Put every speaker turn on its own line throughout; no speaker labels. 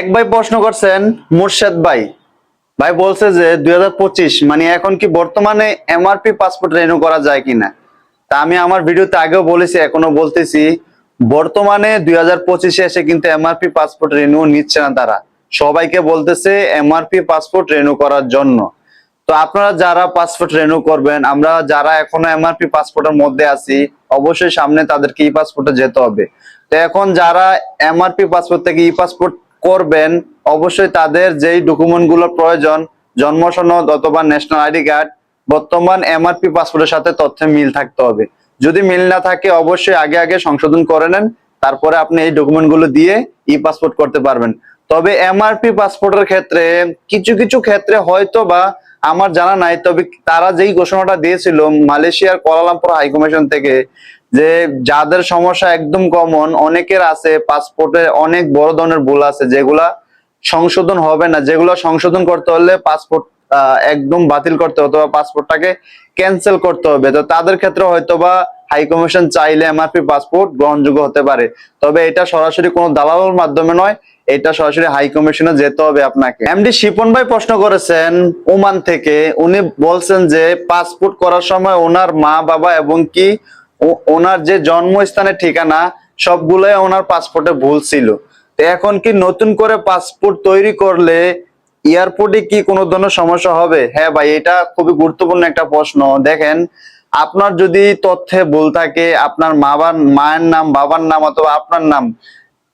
এক ভাই প্রশ্ন করছেন, মুর্শেদ ভাই। ভাই বলছে যে, দুই হাজার পঁচিশ মানে এখন কি বর্তমানে এমআরপি পাসপোর্ট রেনু করা যায় কিনা? তা আমি আমার ভিডিওতে আগেও বলেছি এখনও বলতেছি, বর্তমানে দুই হাজার পঁচিশে এসে কিন্তু এমআরপি পাসপোর্ট রেনু নিচ্ছে না তারা। সবাইকে বলতেছে এমআরপি পাসপোর্ট রেনু করার জন্য। তো আপনারা যারা পাসপোর্ট রেনু করবেন, আমরা যারা এখনও এমআরপি পাসপোর্টের মধ্যে আছি, অবশ্যই সামনে তাদেরকে ই পাসপোর্টে যেতে হবে। তো এখন যারা এমআরপি পাসপোর্ট থেকে ই পাসপোর্ট করবেন, অবশ্যই তাদের যেই ডকুমেন্টগুলো প্রয়োজন, জন্ম সনদ অথবা ন্যাশনাল আইডি কার্ড বর্তমান এমআরপি পাসপোর্টের সাথে তথ্যে মিল থাকতে হবে। যদি মিল না থাকে, অবশ্যই আগে আগে সংশোধন করে নেন, তারপরে আপনি এই ডকুমেন্টগুলো দিয়ে ই পাসপোর্ট করতে পারবেন। তবে এমআরপি পাসপোর্টের ক্ষেত্রে, কিছু কিছু ক্ষেত্রে হয়তো বা আমার জানা নাই, তবে তারা যেই ঘোষণাটা দিয়েছিল, মালয়েশিয়ার কোয়ালালামপুর হাইকমিশন থেকে যে যাদের সমস্যা একদম কমন অনেকের আছে পাসপোর্টে অনেক বড় ধরনের ভুল আছে, যেগুলা সংশোধন হবে না। যেগুলো সংশোধন করতে হলে পাসপোর্ট একদম বাতিল করতে হবে, অথবা পাসপোর্টটাকে ক্যান্সেল করতে হবে। তো তাদের ক্ষেত্রে হয়তো বা হাই কমিশন চাইলে এমআরপি পাসপোর্ট গ্রহণযোগ্য হতে পারে। তবে এটা সরাসরি কোনো দালালের মাধ্যমে নয়, এটা সরাসরি হাই কমিশনে যেতে হবে আপনাকে। এমডি শিপন ভাই প্রশ্ন করেছেন ওমান থেকে। উনি বলছেন যে পাসপোর্ট করার সময় ওনার মা বাবা এবং কি ওনার যে জন্মস্থানের ঠিকানা, সবগুলোই ওনার পাসপোর্টে ভুল ছিল। তো এখন কি নতুন করে পাসপোর্ট তৈরি করলে এয়ারপোর্টে কি কোনো ধরনের সমস্যা হবে? হ্যাঁ ভাই, এটা খুবই গুরুত্বপূর্ণ একটা প্রশ্ন। দেখেন, আপনার যদি তথ্যে ভুল থাকে, আপনার মা বা- মায়ের নাম, বাবার নাম অথবা আপনার নাম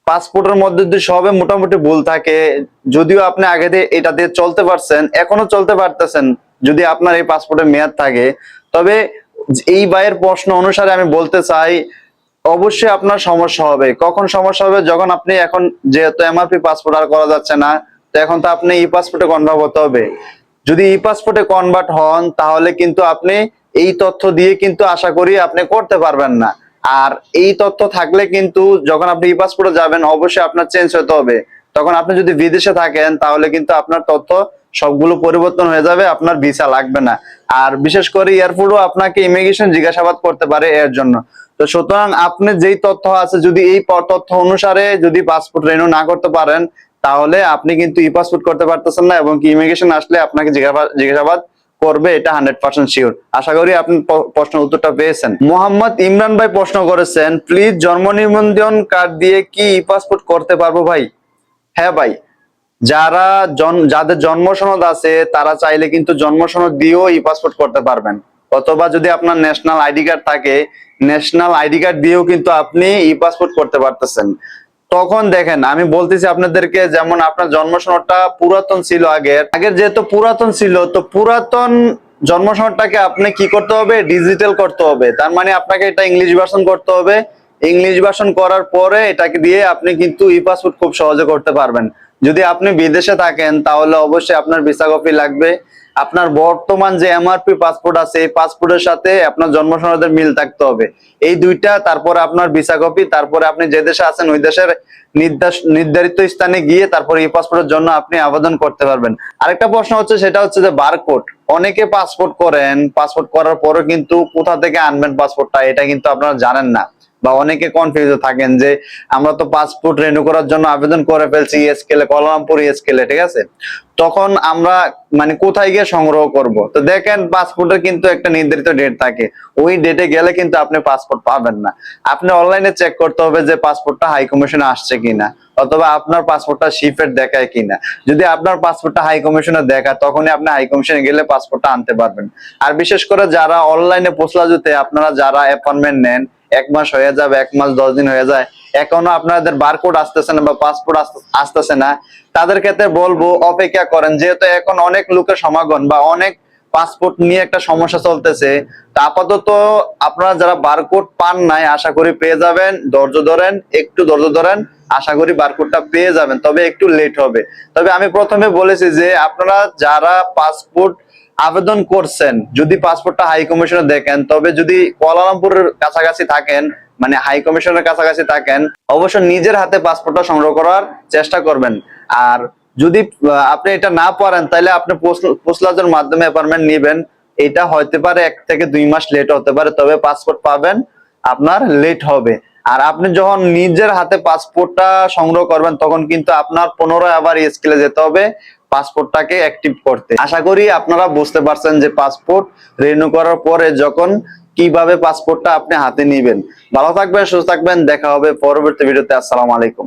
পাসপোর্টের মধ্যে যদি সবে মোটামুটি ভুল থাকে, যদিও আপনি আগে দিয়ে এটা দিয়ে চলতে পারছেন, এখনও চলতে পারতেছেন, যদি আপনার এই পাসপোর্টের মেয়াদ থাকে, তবে এই বাইয়ের প্রশ্ন অনুসারে আমি বলতে চাই, অবশ্যই আপনার সমস্যা হবে। কখন সমস্যা হবে? যখন আপনি এখন যেহেতু এমআরপি পাসপোর্ট আর করা যাচ্ছে না, তো এখন তো আপনি ই পাসপোর্টে কনভার্ট হতে হবে। যদি ই পাসপোর্টে কনভার্ট হন, তাহলে কিন্তু আপনি এই তথ্য দিয়ে কিন্তু আশা করি আপনি করতে পারবেন না। আর এই তথ্য থাকলে কিন্তু যখন আপনি ই পাসপোর্টে যাবেন, অবশ্যই আপনার চেঞ্জ হতে হবে। তখন আপনি যদি বিদেশে থাকেন, তাহলে কিন্তু আপনার তথ্য সবগুলো পরিবর্তন হয়ে যাবে, আপনার ভিসা লাগবে না। আর বিশেষ করে এয়ারপোর্টও আপনাকে ইমিগ্রেশন জিজ্ঞাসাবাদ করতে পারে এর জন্য। তো সুতরাং আপনি যেই তথ্য আছে, যদি এই তথ্য অনুসারে যদি পাসপোর্ট রেনু না করতে পারেন, তাহলে আপনি কিন্তু ই পাসপোর্ট করতে পারতেছেন না এবং কি ইমিগ্রেশন আসলে আপনাকে জিজ্ঞাসা- জিজ্ঞাসাবাদ করবে, এটা হান্ড্রেড পার্সেন্ট শিওর। আশা করি আপনি প্রশ্নের উত্তরটা পেয়েছেন। মোহাম্মদ ইমরান ভাই প্রশ্ন করেছেন প্লিজ জন্ম নিবন্ধন কার্ড দিয়ে কি ই পাসপোর্ট করতে পারব ভাই? হ্যাঁ ভাই। যারা যাদের জন্ম সনদ আছে, তারা চাইলে কিন্তু জন্ম সনদ দিয়েও ই পাসপোর্ট করতে পারবেন। অথবা যদি আপনার ন্যাশনাল আইডি কার্ড থাকে ন্যাশনাল আইডি কার্ড দিয়েও কিন্তু আপনি ই পাসপোর্ট করতে পারতেছেন। তখন দেখেন, আমি বলতেছি আপনাদেরকে, যেমন আপনার জন্ম সনদটা পুরাতন ছিল আগের আগের যেহেতু পুরাতন ছিল, তো পুরাতন জন্ম সনদটাকে আপনি কি করতে হবে? ডিজিটাল করতে হবে। তার মানে আপনাকে এটা ইংলিশ ভার্সন করতে হবে। ইংলিশ ভার্সন করার পরে এটাকে দিয়ে আপনি কিন্তু ই পাসপোর্ট খুব সহজে করতে পারবেন। যদি আপনি বিদেশে থাকেন, তাহলে অবশ্যই আপনার ভিসা কপি লাগবে। আপনার বর্তমান যে এমআরপি পাসপোর্ট আছে, এই পাসপোর্টের সাথে আপনার জন্ম সনদের মিল থাকতে হবে। এই দুইটা, তারপরে আপনার ভিসা কপি তারপরে আপনি যে দেশে আছেন, ওই দেশের নির্ধারিত স্থানে গিয়ে তারপরে এই পাসপোর্টের জন্য আপনি আবেদন করতে পারবেন। আরেকটা প্রশ্ন হচ্ছে, সেটা হচ্ছে যে বারকোড অনেকে পাসপোর্ট করেন পাসপোর্ট করার পরে কিন্তু কোথা থেকে আনবেন পাসপোর্টটা এটা কিন্তু আপনারা জানেন না। বা অনেকে কনফিউজ থাকেন যে আমরা তো পাসপোর্ট রেনু করার জন্য আবেদন করে ফেলছি ইএসকেলে কলামপুর ইএসকেলে ঠিক আছে? তখন আমরা মানে কোথায় গিয়ে সংগ্রহ করব? তো দেখেন পাসপোর্টের কিন্তু একটা নির্ধারিত ডেট থাকে। ওই ডেটে গেলে কিন্তু আপনি পাসপোর্ট পাবেন না। আপনি অনলাইনে চেক করতে হবে যে পাসপোর্টটা হাই কমিশনে আসছে কিনা, অথবা আপনার পাসপোর্টটা শিফের দেখায় কিনা। যদি আপনার পাসপোর্টটা হাই কমিশনে দেখায়, তখনই আপনি হাই কমিশনে গেলে পাসপোর্টটা আনতে পারবেন। আর বিশেষ করে যারা অনলাইনে পোস্টলাজুতে আপনারা যারা অ্যাপয়েন্টমেন্ট নেন এক মাস হয়ে যাবে, এক মাস দশ দিন হয়ে যায়। এখনও আপনাদের বারকোড আসতেছে না বা পাসপোর্ট আসতেছে না। তাদের ক্ষেত্রে বলব, অপেক্ষা করেন, যেহেতু এখন অনেক লোকের সমাগম বা অনেক পাসপোর্ট নিয়ে একটা সমস্যা চলতেছে, তা আপাতত আপনারা যারা বারকোড পান নাই, আশা করি পেয়ে যাবেন। ধৈর্য ধরেন, একটু ধৈর্য ধরেন, আশা করি বারকোডটা পেয়ে যাবেন। তবে একটু লেট হবে। তবে আমি প্রথমে বলেছি যে, আপনারা যারা পাসপোর্ট আবেদন করছেন, যদি পাসপোর্টটা হাই কমিশনে দেখেন, তবে যদি কুয়ালালামপুরের কাছাকাছি থাকেন মানে হাই কমিশনের কাছাকাছি থাকেন অবশ্য নিজের হাতে পাসপোর্টটা সংগ্রহ করার চেষ্টা করবেন। আর যদি আপনি এটা না পারেন, তাহলে আপনি পোস্টলাজের মাধ্যমে অ্যাপয়েন্টমেন্ট নেবেন। এটা হতে পারে এক থেকে দুই মাস লেট হতে পারে, তবে পাসপোর্ট পাবেন, আপনার লেট হবে। আর আপনি যখন নিজের হাতে পাসপোর্টটা সংগ্রহ করবেন, তখন কিন্তু আপনার পুনরায় আবার স্কেলে যেতে হবে। পাসপোর্টটাকে অ্যাক্টিভ করতে। আশা করি আপনারা বুঝতে পারছেন যে পাসপোর্ট রিনিউ করার পরে যখন কীভাবে পাসপোর্টটা আপনি হাতে নিবেন। ভালো থাকবেন, সুস্থ থাকবেন, দেখা হবে পরবর্তী ভিডিওতে। আসসালামু আলাইকুম।